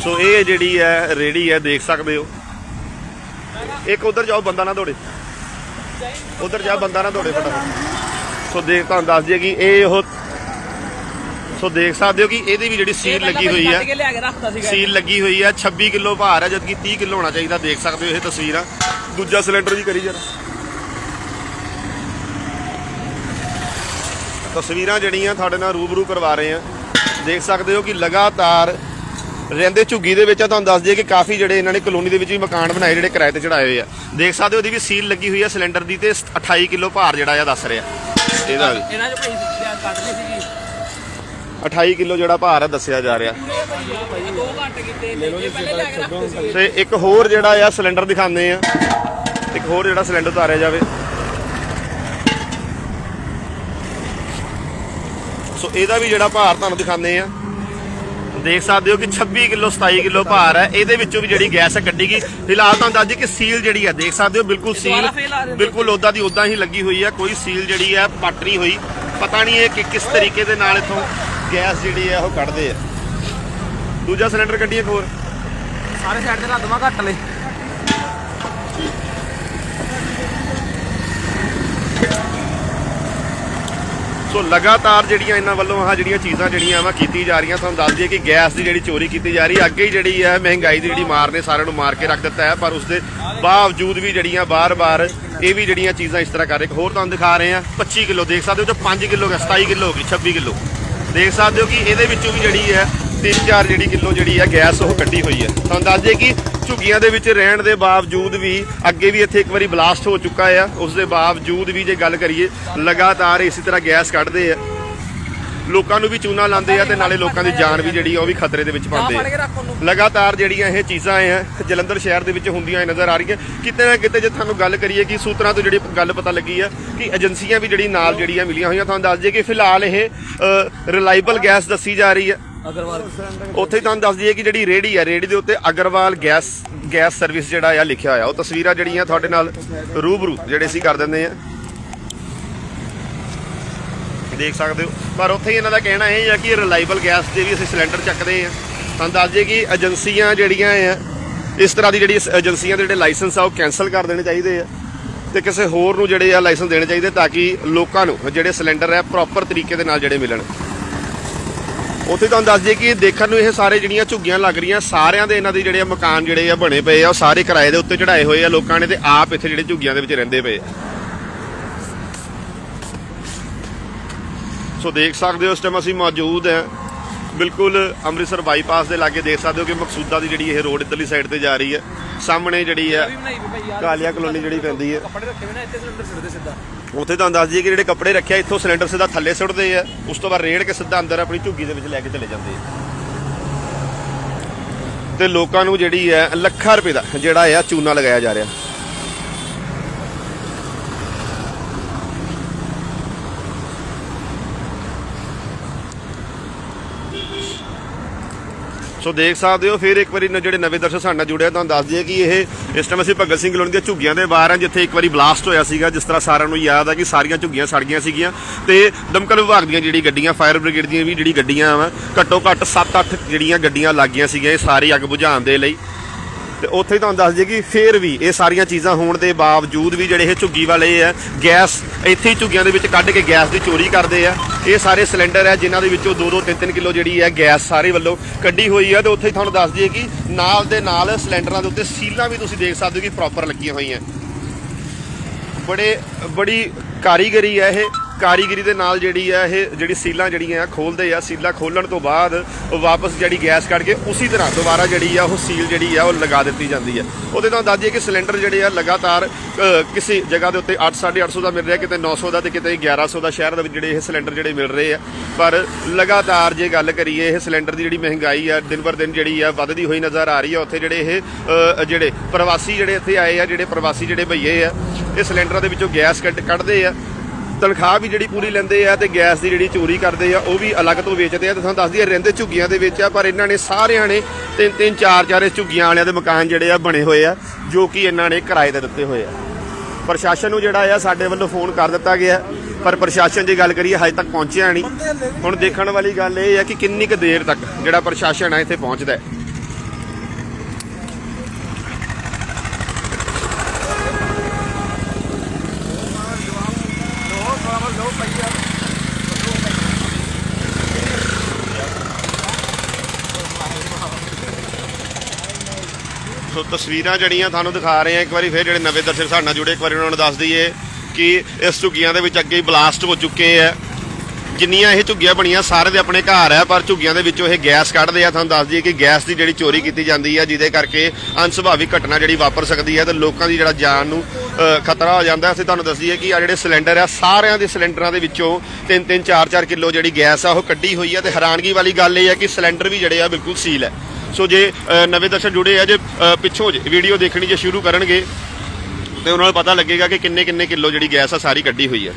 ਸੋ ਇਹ ਜਿਹੜੀ ਹੈ ਰੇੜੀ ਹੈ ਦੇਖ ਸਕਦੇ ਹੋ। ਇੱਕ ਉਧਰ ਜਾਓ ਬੰਦਾ ਨਾ ਦੌੜੇ। ਉਧਰ ਜਾ ਬੰਦਾ ਨਾ ਦੌੜੇ ਫਟਾਫਟ। ਸੋ ਦੇਖ ਤੁਹਾਨੂੰ ਦੱਸ ਦਈਏ ਕਿ ਇਹ ਉਹ ਸੋ ਦੇਖ ਸਕਦੇ ਹੋ ਕਿ ਇਹਦੀ ਵੀ ਜਿਹੜੀ ਸੀਲ ਲੱਗੀ ਹੋਈ ਹੈ। ਸੀਲ ਲੱਗੀ ਹੋਈ ਹੈ। 26 ਕਿਲੋ ਭਾਰ ਹੈ ਜਦਕਿ 30 ਕਿਲੋ ਹੋਣਾ ਚਾਹੀਦਾ। ਦੇਖ ਸਕਦੇ ਹੋ ਇਹ ਤਸਵੀਰਾਂ। ਦੂਜਾ ਸਿਲੰਡਰ ਵੀ ਕਰੀ ਜਰਾ। ਤਸਵੀਰਾਂ ਜਿਹੜੀਆਂ ਤੁਹਾਡੇ ਨਾਲ ਰੂਬਰੂ ਕਰਵਾ ਰਹੇ ਆ ਦੇਖ ਸਕਦੇ ਹੋ ਕਿ ਲਗਾਤਾਰ ਰਹਿੰਦੇ ਝੁੱਗੀ ਦੇ ਵਿੱਚ ਆ ਤੁਹਾਨੂੰ ਦੱਸ ਦਈਏ ਕਿ ਕਾਫੀ ਜਿਹੜੇ ਇਹਨਾਂ ਨੇ ਕਲੋਨੀ ਦੇ ਵਿੱਚ ਵੀ ਮਕਾਨ ਬਣਾਏ ਜਿਹੜੇ ਕਿਰਾਏ ਤੇ ਚੜਾਏ ਹੋਏ ਆ। ਦੇਖ ਸਕਦੇ ਹੋ ਉਹਦੀ ਵੀ ਸੀਲ ਲੱਗੀ ਹੋਈ ਆ ਸਿਲੰਡਰ ਦੀ ਤੇ 28 ਕਿਲੋ ਭਾਰ ਜਿਹੜਾ ਆ ਦੱਸ ਰਿਹਾ। ਇਹਦਾ ਵੀ। ਇਹਨਾਂ ਚੋਂ ਭਾਈ ਕੱਢ ਲਈ ਸੀਗੀ। 28 ਕਿਲੋ ਜਿਹੜਾ ਭਾਰ ਆ ਦੱਸਿਆ ਜਾ ਰਿਹਾ। ਪਹਿਲੇ ਕੇ ਸੀ। ਤੇ ਇੱਕ ਹੋਰ ਜਿਹੜਾ ਆ ਸਿਲੰਡਰ ਦਿਖਾਉਂਦੇ ਆ। ਇੱਕ ਹੋਰ ਜਿਹੜਾ ਸਿਲੰਡਰ ਉਤਾਰਿਆ ਜਾਵੇ। ਸੋ ਇਹਦਾ ਵੀ ਜਿਹੜਾ ਭਾਰ ਤੁਹਾਨੂੰ ਦਿਖਾਉਂਦੇ ਆ। ਦੇਖ ਸਕਦੇ ਹੋ ਕਿ 26 ਕਿਲੋ 27 ਕਿਲੋ ਭਾਰ ਹੈ। ਇਹਦੇ ਵਿੱਚੋਂ ਵੀ ਜਿਹੜੀ ਗੈਸ ਹੈ ਕੱਢੀ ਗਈ। ਫਿਲਹਾਲ ਤੁਹਾਨੂੰ ਦੱਸ ਦਈਏ ਕਿ ਸੀਲ ਜਿਹੜੀ ਹੈ ਦੇਖ ਸਕਦੇ ਹੋ ਬਿਲਕੁਲ ਸੀਲ। ਬਿਲਕੁਲ ਉਦਾਂ ਦੀ ਉਦਾਂ ਹੀ ਲੱਗੀ ਹੋਈ ਹੈ। ਕੋਈ ਸੀਲ ਜਿਹੜੀ ਹੈ ਪੱਟ ਨਹੀਂ ਹੋਈ। ਪਤਾ ਨਹੀਂ ਇਹ ਕਿ ਕਿਸ ਤਰੀਕੇ ਦੇ ਨਾਲ ਇਥੋਂ ਗੈਸ ਜਿਹੜੀ ਹੈ ਉਹ ਕੱਢਦੇ ਆ। ਦੂਜਾ ਸਿਲੰਡਰ ਕੱਢੀਏ ਹੋਰ। ਸਾਰੇ ਸਾਈਡ ਤੇ ਰੱਦਵਾ ਘੱਟ ਲੈ। ਸੋ ਲਗਾਤਾਰ ਜਿਹੜੀਆਂ ਇਹਨਾਂ ਵੱਲੋਂ ਆਹ ਜਿਹੜੀਆਂ ਚੀਜ਼ਾਂ ਜਿਹੜੀਆਂ ਵਾ ਕੀਤੀ ਜਾ ਰਹੀਆਂ ਤੁਹਾਨੂੰ ਦੱਸ ਦਈਏ ਕਿ ਗੈਸ ਦੀ ਜਿਹੜੀ ਚੋਰੀ ਕੀਤੀ ਜਾ ਰਹੀ ਹੈ ਅੱਗੇ ਹੀ ਜਿਹੜੀ ਹੈ ਮਹਿੰਗਾਈ ਦੀ ਜਿਹੜੀ ਮਾਰ ਨੇ ਸਾਰਿਆਂ ਨੂੰ ਮਾਰ ਕੇ ਰੱਖ ਦਿੱਤਾ ਹੈ ਪਰ ਉਸ ਦੇ ਬਾਵਜੂਦ ਵੀ ਜਿਹੜੀਆਂ ਬਾਰ-ਬਾਰ ਇਹ ਵੀ ਜਿਹੜੀਆਂ ਚੀਜ਼ਾਂ ਇਸ ਤਰ੍ਹਾਂ ਕਰ ਰਹੇ। ਇੱਕ ਹੋਰ ਤੁਹਾਨੂੰ ਦਿਖਾ ਰਹੇ ਆ 25 ਕਿਲੋ ਦੇਖ ਸਕਦੇ ਹੋ ਤੇ 5 ਕਿਲੋ ਹੈ 27 ਕਿਲੋ ਹੋ ਗਈ 26 ਕਿਲੋ। ਦੇਖ ਸਕਦੇ ਹੋ ਕਿ ਇਹਦੇ ਵਿੱਚੋਂ ਵੀ ਜਿਹੜੀ ਹੈ 3-4 ਜਿਹੜੀ ਕਿਲੋ ਜਿਹੜੀ ਹੈ ਗੈਸ ਉਹ ਕੱਢੀ ਹੋਈ ਹੈ। ਤੁਹਾਨੂੰ ਦੱਸ ਦਈਏ ਕਿ ਝੁੱਗੀਆਂ ਦੇ ਵਿੱਚ ਰਹਿਣ ਦੇ ਬਾਵਜੂਦ ਵੀ ਅੱਗੇ ਵੀ ਇੱਥੇ ਇੱਕ ਵਾਰੀ ਬਲਾਸਟ ਹੋ ਚੁੱਕਾ ਆ। ਉਸ ਦੇ ਬਾਵਜੂਦ ਵੀ ਜੇ ਗੱਲ ਕਰੀਏ ਲਗਾਤਾਰ ਇਸੇ ਤਰ੍ਹਾਂ ਗੈਸ ਕੱਢਦੇ ਆ। ਲੋਕਾਂ ਨੂੰ ਵੀ ਚੂਨਾ ਲਾਉਂਦੇ ਆ ਤੇ ਨਾਲੇ ਲੋਕਾਂ ਦੀ ਜਾਨ ਵੀ ਜਿਹੜੀ ਆ ਉਹ ਵੀ ਖਤਰੇ ਦੇ ਵਿੱਚ ਪਾਉਂਦੇ ਆ। ਲਗਾਤਾਰ ਜਿਹੜੀਆਂ ਇਹ ਚੀਜ਼ਾਂ ਆ ਜਲੰਧਰ ਸ਼ਹਿਰ ਦੇ ਵਿੱਚ ਹੁੰਦੀਆਂ ਨਜ਼ਰ ਆ ਰਹੀਆਂ। ਕਿਤੇ ਨਾ ਕਿਤੇ ਜੇ ਤੁਹਾਨੂੰ ਗੱਲ ਕਰੀਏ ਕਿ ਸੂਤਰਾਂ ਤੋਂ ਜਿਹੜੀ ਗੱਲ ਪਤਾ ਲੱਗੀ ਆ ਕਿ ਏਜੰਸੀਆਂ ਵੀ ਜਿਹੜੀ ਨਾਲ ਜਿਹੜੀਆਂ ਮਿਲੀਆਂ ਹੋਈਆਂ ਤੁਹਾਨੂੰ ਦੱਸ ਦਈਏ ਕਿ ਫਿਲਹਾਲ ਇਹ ਰਿਲਾਈਬਲ ਗੈਸ ਦੱਸੀ ਜਾ ਰਹੀ ਹੈ ਅਗਰਵਾਲ। ਉੱਥੇ ਹੀ ਤੁਹਾਨੂੰ ਦੱਸ ਦਈਏ ਕਿ ਜਿਹੜੀ ਰੇੜੀ ਆ ਰੇੜੀ ਦੇ ਉੱਤੇ ਅਗਰਵਾਲ ਗੈਸ ਗੈਸ ਸਰਵਿਸ ਜਿਹੜਾ ਆ ਲਿਖਿਆ ਹੋਇਆ। ਉਹ ਤਸਵੀਰਾਂ ਜਿਹੜੀਆਂ ਤੁਹਾਡੇ ਨਾਲ ਰੂਬਰੂ ਜਿਹੜੇ ਅਸੀਂ ਕਰ ਦਿੰਦੇ ਆ। ਦੇਖ ਸਕਦੇ ਹੋ। ਪਰ ਉੱਥੇ ਹੀ ਇਹਨਾਂ ਦਾ ਕਹਿਣਾ ਇਹ ਹੈ ਕਿ ਰਿਲਾਈਬਲ ਗੈਸ ਦੇ ਵੀ ਅਸੀਂ ਸਿਲੰਡਰ ਚੱਕਦੇ ਆ। ਤੁਹਾਨੂੰ ਦੱਸ ਦਈਏ ਕਿ ਏਜੰਸੀਆਂ ਜਿਹੜੀਆਂ ਆ, ਇਸ ਤਰ੍ਹਾਂ ਦੀ ਜਿਹੜੀ ਏਜੰਸੀਆਂ ਦੇ ਜਿਹੜੇ ਲਾਇਸੈਂਸ ਆ, ਉਹ ਕੈਨਸਲ ਕਰ ਦੇਣੇ ਚਾਹੀਦੇ ਆ। ਤੇ ਕਿਸੇ ਹੋਰ ਨੂੰ ਜਿਹੜੇ ਆ ਲਾਇਸੈਂਸ ਦੇਣੇ ਚਾਹੀਦੇ ਤਾਂ ਕਿ ਲੋਕਾਂ ਨੂੰ ਜਿਹੜੇ ਸਿਲੰਡਰ ਹੈ ਪ੍ਰੋਪਰ ਤਰੀਕੇ ਦੇ ਨਾਲ ਜਿਹੜੇ ਮਿਲਣ। ਉੱਥੇ ਤੁਹਾਨੂੰ ਦੱਸ ਦਈਏ ਕਿ ਦੇਖਣ ਨੂੰ ਇਹ ਸਾਰੇ ਜਿਹੜੀਆਂ ਝੁੱਗੀਆਂ ਲੱਗ ਰਹੀਆਂ ਸਾਰਿਆਂ ਦੇ ਇਹਨਾਂ ਦੇ ਜਿਹੜੇ ਮਕਾਨ ਜਿਹੜੇ ਆ ਬਣੇ ਪਏ ਆ ਉਹ ਸਾਰੇ ਕਿਰਾਏ ਦੇ ਉੱਤੇ ਚੜਾਏ ਹੋਏ ਆ ਲੋਕਾਂ ਨੇ ਤੇ ਆਪ ਇੱਥੇ ਜਿਹੜੇ ਝੁੱਗੀਆਂ ਦੇ ਵਿੱਚ ਰਹਿੰਦੇ ਪਏ ਆ। ਸੋ ਦੇਖ ਸਕਦੇ ਹੋ ਇਸ ਟਾਈਮ ਅਸੀਂ ਮੌਜੂਦ ਹਾਂ। ਬਿਲਕੁਲ ਅੰਮ੍ਰਿਤਸਰ ਬਾਈਪਾਸ ਦੇ ਲਾਗੇ ਦੇਖ ਸਕਦੇ ਹੋ ਕਿ ਮਕਸੂਦਾ ਦੀ ਜਿਹੜੀ ਇਹ ਰੋਡ ਇੱਧਰਲੀ ਸਾਈਡ ਤੇ ਜਾ ਰਹੀ ਹੈ ਸਾਹਮਣੇ ਜਿਹੜੀ ਹੈ ਕਾਲੀਆ ਕਲੋਨੀ ਜਿਹੜੀ ਪੈਂਦੀ ਹੈ ਕੱਪੜੇ ਰੱਖੇ ਹੋਏ ਨਾ ਇੱਥੇ ਸਿਲੰਡਰ ਸਿੱਧੇ ਸਿੱਧਾ। ਉੱਥੇ ਤੁਹਾਨੂੰ ਦੱਸ ਦਈਏ ਕਿ ਜਿਹੜੇ ਕੱਪੜੇ ਰੱਖਿਆ, ਇੱਥੋਂ ਸਿਲੰਡਰ ਸਿੱਧਾ ਥੱਲੇ ਸੁੱਟਦੇ ਆ। ਉਸ ਤੋਂ ਬਾਅਦ ਰੇੜ ਕੇ ਸਿੱਧਾ ਅੰਦਰ ਆਪਣੀ ਝੁੱਗੀ ਦੇ ਵਿੱਚ ਲੈ ਕੇ ਚਲੇ ਜਾਂਦੇ ਆ। ਤੇ ਲੋਕਾਂ ਨੂੰ ਜਿਹੜੀ ਹੈ ਲੱਖਾਂ ਰੁਪਏ ਦਾ ਜਿਹੜਾ ਆ ਚੂਨਾ ਲਗਾਇਆ ਜਾ ਰਿਹਾ। ਸੋ ਦੇਖ ਸਕਦੇ ਹੋ, ਫਿਰ ਇੱਕ ਵਾਰੀ ਜਿਹੜੇ ਨਵੇਂ ਦਰਸ਼ਕ ਸਾਡੇ ਨਾਲ ਜੁੜਿਆ ਤੁਹਾਨੂੰ ਦੱਸ ਦਈਏ ਕਿ ਇਹ ਇਸ ਟਾਈਮ ਅਸੀਂ ਭਗਤ ਸਿੰਘ ਕਲੋਨੀ ਦੀਆਂ ਝੁੱਗੀਆਂ ਦੇ ਬਾਹਰ ਹਾਂ ਜਿੱਥੇ ਇੱਕ ਵਾਰੀ ਬਲਾਸਟ ਹੋਇਆ ਸੀਗਾ, ਜਿਸ ਤਰ੍ਹਾਂ ਸਾਰਿਆਂ ਨੂੰ ਯਾਦ ਆ ਕਿ ਸਾਰੀਆਂ ਝੁੱਗੀਆਂ ਸੜ ਗਈਆਂ ਸੀਗੀਆਂ। ਤੇ ਦਮਕਲ ਵਿਭਾਗ ਦੀਆਂ ਜਿਹੜੀ ਗੱਡੀਆਂ ਫਾਇਰ ਬ੍ਰਿਗੇਡ ਦੀਆਂ ਵੀ ਜਿਹੜੀ ਗੱਡੀਆਂ ਵਾ, ਘੱਟੋ ਘੱਟ 7-8 ਜਿਹੜੀਆਂ ਗੱਡੀਆਂ ਲੱਗੀਆਂ ਸੀਗੀਆਂ ਇਹ ਸਾਰੀ ਅੱਗ ਬੁਝਾਉਣ ਦੇ ਲਈ। ਤੇ ਉੱਥੇ ਹੀ ਤੁਹਾਨੂੰ ਦੱਸ ਦਈਏ ਕਿ ਫੇਰ ਵੀ ਇਹ ਸਾਰੀਆਂ ਚੀਜ਼ਾਂ ਹੋਣ ਦੇ ਬਾਵਜੂਦ ਵੀ ਜਿਹੜੇ ਇਹ ਝੁੱਗੀ ਵਾਲੇ ਆ, ਗੈਸ ਇੱਥੇ ਹੀ ਝੁੱਗੀਆਂ ਦੇ ਵਿੱਚ ਕੱਢ ਕੇ ਗੈਸ ਦੀ ਚੋਰੀ ਕਰਦੇ ਆ। ਇਹ ਸਾਰੇ ਸਿਲੰਡਰ ਹੈ ਜਿਨ੍ਹਾਂ ਦੇ ਵਿੱਚੋਂ 2-2 3-3 ਕਿਲੋ ਜਿਹੜੀ ਹੈ ਗੈਸ ਸਾਰੇ ਵੱਲੋਂ ਕੱਢੀ ਹੋਈ ਹੈ ਤੇ ਉੱਥੇ ਤੁਹਾਨੂੰ ਦੱਸ ਦਈਏ ਕਿ ਨਾਲ ਦੇ ਨਾਲ ਸਿਲੰਡਰਾਂ ਦੇ ਉੱਤੇ ਸੀਲਾਂ ਵੀ ਤੁਸੀਂ ਦੇਖ ਸਕਦੇ ਹੋ ਕਿ ਪ੍ਰੋਪਰ ਲੱਗੀਆਂ ਹੋਈਆਂ। ਬੜੇ, ਬੜੀ ਕਾਰੀਗਰੀ ਹੈ ਇਹ। ਕਾਰੀਗਰੀ ਦੇ ਨਾਲ ਜਿਹੜੀ ਹੈ ਇਹ ਜਿਹੜੀ ਸੀਲਾਂ ਜਿਹੜੀਆਂ ਆ ਖੋਲਦੇ ਆ, ਸੀਲਾਂ ਖੋਲਣ ਤੋਂ ਬਾਅਦ ਉਹ ਵਾਪਸ ਜਿਹੜੀ ਗੈਸ ਕੱਢ ਕੇ ਉਸੇ ਤਰ੍ਹਾਂ ਦੁਬਾਰਾ ਜਿਹੜੀ ਆ ਉਹ ਸੀਲ ਜਿਹੜੀ ਆ ਉਹ ਲਗਾ ਦਿੱਤੀ ਜਾਂਦੀ ਹੈ ਉਹਦੇ ਨਾਲ ਦੱਸ ਦਈਏ ਕਿ ਸਿਲੰਡਰ ਜਿਹੜੇ ਆ ਲਗਾਤਾਰ ਕਿਸੇ ਜਗ੍ਹਾ ਦੇ ਉੱਤੇ 8 850 ਦਾ ਮਿਲ ਰਿਹਾ, ਕਿਤੇ 900 ਦਾ ਤੇ ਕਿਤੇ 1100 ਦਾ ਸ਼ਹਿਰ ਦੇ ਵਿੱਚ ਜਿਹੜੇ ਇਹ ਸਿਲੰਡਰ ਜਿਹੜੇ ਮਿਲ ਰਹੇ ਆ। ਪਰ ਲਗਾਤਾਰ ਜੇ ਗੱਲ ਕਰੀਏ, ਇਹ ਸਿਲੰਡਰ ਦੀ ਜਿਹੜੀ ਮਹਿੰਗਾਈ ਆ, ਦਿਨ ਬਰ ਦਿਨ ਜਿਹੜੀ ਆ ਵੱਧਦੀ ਹੋਈ ਨਜ਼ਰ ਆ ਰਹੀ ਆ। ਉੱਥੇ ਜਿਹੜੇ ਇਹ ਜਿਹੜੇ ਪ੍ਰਵਾਸੀ ਜਿਹੜੇ ਇੱਥੇ ਆਏ ਆ, ਜਿਹੜੇ ਪ੍ਰਵਾਸੀ ਜਿਹੜੇ ਭਈਏ ਆ, ਇਹ ਸਿਲੰਡਰਾਂ ਦੇ ਵਿੱਚੋਂ ਗੈਸ ਕੱਢ- ਕੱਢਦੇ ਆ। ਤਨਖਾਹ ਵੀ ਜਿਹੜੀ ਪੂਰੀ ਲੈਂਦੇ ਆ ਤੇ ਗੈਸ ਦੀ ਜਿਹੜੀ ਚੋਰੀ ਕਰਦੇ ਆ, ਉਹ ਵੀ ਅਲੱਗ ਤੋਂ ਵੇਚਦੇ ਆ ਤੇ ਤੁਹਾਨੂੰ ਦੱਸਦੀ ਦਈਏ ਰਹਿੰਦੇ ਝੁੱਗੀਆਂ ਦੇ ਵਿੱਚ ਆ, ਪਰ ਇਹਨਾਂ ਨੇ ਸਾਰਿਆਂ ਨੇ ਤਿੰਨ ਤਿੰਨ, ਚਾਰ ਚਾਰ ਇਸ ਝੁੱਗੀਆਂ ਵਾਲਿਆਂ ਦੇ ਮਕਾਨ ਜਿਹੜੇ ਆ ਬਣੇ ਹੋਏ ਆ, ਜੋ ਕਿ ਇਹਨਾਂ ਨੇ ਕਿਰਾਏ ਤੇ ਦਿੱਤੇ ਹੋਏ ਆ। ਪ੍ਰਸ਼ਾਸਨ ਨੂੰ ਜਿਹੜਾ ਆ, ਸਾਡੇ ਵੱਲੋਂ ਫੋਨ ਕਰ ਦਿੱਤਾ ਗਿਆ, ਪਰ ਪ੍ਰਸ਼ਾਸਨ ਜੇ ਗੱਲ ਕਰੀਏ, ਹਜੇ ਤੱਕ ਪਹੁੰਚਿਆ ਨਹੀਂ। ਹੁਣ ਦੇਖਣ ਵਾਲੀ ਗੱਲ ਇਹ ਹੈ ਕਿ ਕਿੰਨੀ ਕੁ ਦੇਰ ਤੱਕ ਜਿਹੜਾ ਪ੍ਰਸ਼ਾਸਨ ਆ, ਇੱਥੇ ਪਹੁੰਚਦਾ ਹੈ। ਸੋ ਤਸਵੀਰਾਂ ਜਿਹੜੀਆਂ ਤੁਹਾਨੂੰ ਦਿਖਾ ਰਹੇ ਆ ਇੱਕ ਵਾਰੀ ਫਿਰ ਜਿਹੜੇ ਨਵੇਂ ਦਰਸ਼ਕ ਸਾਡੇ ਨਾਲ ਜੁੜੇ, ਇੱਕ ਵਾਰੀ ਉਹਨਾਂ ਨੂੰ ਦੱਸ ਦਈਏ ਕਿ ਇਸ ਝੁੱਗੀਆਂ ਦੇ ਵਿੱਚ ਅੱਗੇ ਬਲਾਸਟ ਹੋ ਚੁੱਕੇ ਆ। ਜਿੰਨੀਆਂ ਇਹ ਝੁੱਗੀਆਂ ਬਣੀਆਂ, ਸਾਰੇ ਦੇ ਆਪਣੇ ਘਰ ਆ, ਪਰ ਝੁੱਗੀਆਂ ਦੇ ਵਿੱਚੋਂ ਇਹ ਗੈਸ ਕੱਢਦੇ ਆ। ਤੁਹਾਨੂੰ ਦੱਸ ਦਈਏ ਕਿ ਗੈਸ ਦੀ ਜਿਹੜੀ ਚੋਰੀ ਕੀਤੀ ਜਾਂਦੀ ਆ, ਜਿਹਦੇ ਕਰਕੇ ਅਨਸੁਭਾਵਿਕ ਘਟਨਾ ਜਿਹੜੀ ਵਾਪਰ ਸਕਦੀ ਹੈ ਤੇ ਲੋਕਾਂ ਦੀ ਜਿਹੜਾ ਜਾਨ ਨੂੰ ਖਤਰਾ ਹੋ ਜਾਂਦਾ। ਅਸੀਂ ਤੁਹਾਨੂੰ ਦੱਸ ਦਈਏ ਕਿ ਆ ਜਿਹੜੇ ਸਿਲੰਡਰ ਆ, ਸਾਰਿਆਂ ਦੇ ਸਿਲੰਡਰਾਂ ਦੇ ਵਿੱਚੋਂ 3-3 4-4 ਕਿਲੋ ਜਿਹੜੀ ਗੈਸ ਆ, ਉਹ ਕੱਢੀ ਹੋਈ ਆ। ਤੇ ਹੈਰਾਨਗੀ ਵਾਲੀ ਗੱਲ ਇਹ ਹੈ ਕਿ ਸਿਲੰਡਰ ਵੀ ਜਿਹੜੇ ਆ, ਬਿਲਕੁਲ ਸੀਲ ਹੈ ਸੋ ਜੇ ਨਵੇਂ ਦਰਸ਼ਕ ਜੁੜੇ ਆ ਜੇ ਪਿੱਛੋਂ ਵੀਡੀਓ ਦੇਖਣੀ ਜੇ ਸ਼ੁਰੂ ਕਰਨਗੇ ਤੇ ਉਹਨਾਂ ਨੂੰ ਪਤਾ ਲੱਗੇਗਾ ਕਿ ਕਿੰਨੇ ਕਿੰਨੇ ਕਿਲੋ ਜਿਹੜੀ ਗੈਸ ਆ ਸਾਰੀ ਕੱਢੀ ਹੋਈ ਹੈ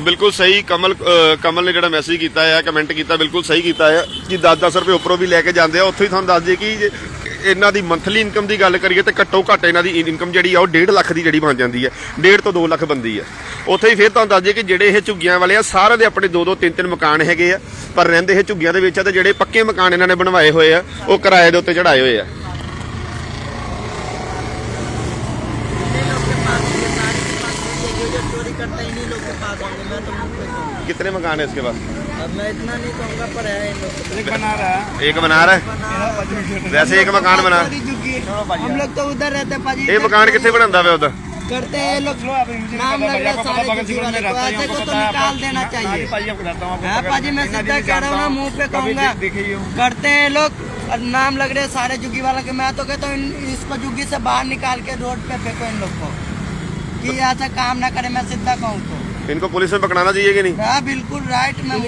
ਬਿਲਕੁਲ ਸਹੀ ਕਮਲ ਅ, ਕਮਲ ਨੇ ਜਿਹੜਾ ਮੈਸੇਜ ਕੀਤਾ ਹੈ ਕਮੈਂਟ ਕੀਤਾ ਬਿਲਕੁਲ ਸਹੀ ਕੀਤਾ ਹੈ ਕਿ 10-10 ਰੁਪਏ ਉੱਪਰੋਂ ਵੀ ਲੈ ਕੇ ਜਾਂਦੇ ਆ। ਉੱਥੋਂ ਹੀ ਤੁਹਾਨੂੰ ਦੱਸ ਦਈਏ ਕਿ ਇਹਨਾਂ ਦੀ ਮੰਥਲੀ ਇਨਕਮ ਦੀ ਗੱਲ ਕਰੀਏ ਤੇ ਘੱਟੋ ਘੱਟ ਇਹਨਾਂ ਦੀ ਇਨਕਮ ਜਿਹੜੀ ਆ ਉਹ 1.5 ਲੱਖ ਦੀ ਜਿਹੜੀ ਬਣ ਜਾਂਦੀ ਹੈ 1.5 ਤੋਂ 2 ਲੱਖ ਬੰਦੀ ਹੈ ਉੱਥੇ ਹੀ ਫਿਰ ਤੁਹਾਨੂੰ ਦੱਸ ਦਈਏ ਕਿ ਜਿਹੜੇ ਇਹ ਝੁੱਗੀਆਂ ਵਾਲੇ ਆ ਸਾਰੇ ਦੇ ਆਪਣੇ 2-2 3-3 ਮਕਾਨ ਹੈਗੇ ਆ ਪਰ ਰਹਿੰਦੇ ਇਹ ਝੁੱਗੀਆਂ ਦੇ ਵਿੱਚ ਆ ਤੇ ਜਿਹੜੇ ਪੱਕੇ ਮਕਾਨ ਇਹਨਾਂ ਨੇ ਬਣਵਾਏ ਹੋਏ ਆ ਉਹ ਕਿਰਾਏ ਦੇ ਉੱਤੇ ਚੜਾਏ ਹੋਏ ਆ जो जो चोरी करते हैं इन्हीं लोग के पास होंगे मैं तो मुंह पे कहूँगा कितने मकान है इसके पास अब मैं इतना नहीं पर है एक बना रहा। है एक बना रहा है? वैसे एक मकान बना। हम लोग तो उधर रहते पाजी। ये मकान बनाता है उधर? करते हैं लोग। नाम लग सारे को ऐसे को तो निकाल देना चाहिए। पाजी हाँ, मैं सीधा कह रहा हूँ ना पे कहूँगा। करते हैं लोग। और नाम लग रहे सारे जुगी वाला के। मैं तो कहता हूँ इसको जुगी से बाहर निकाल के रोड पे फेंको इन लोग को। कि ऐसा काम ना करे मैं सीधा कहूँ तो इनको पुलिस में पकड़ाना चाहिए कि नहीं? हाँ बिल्कुल राइट मैं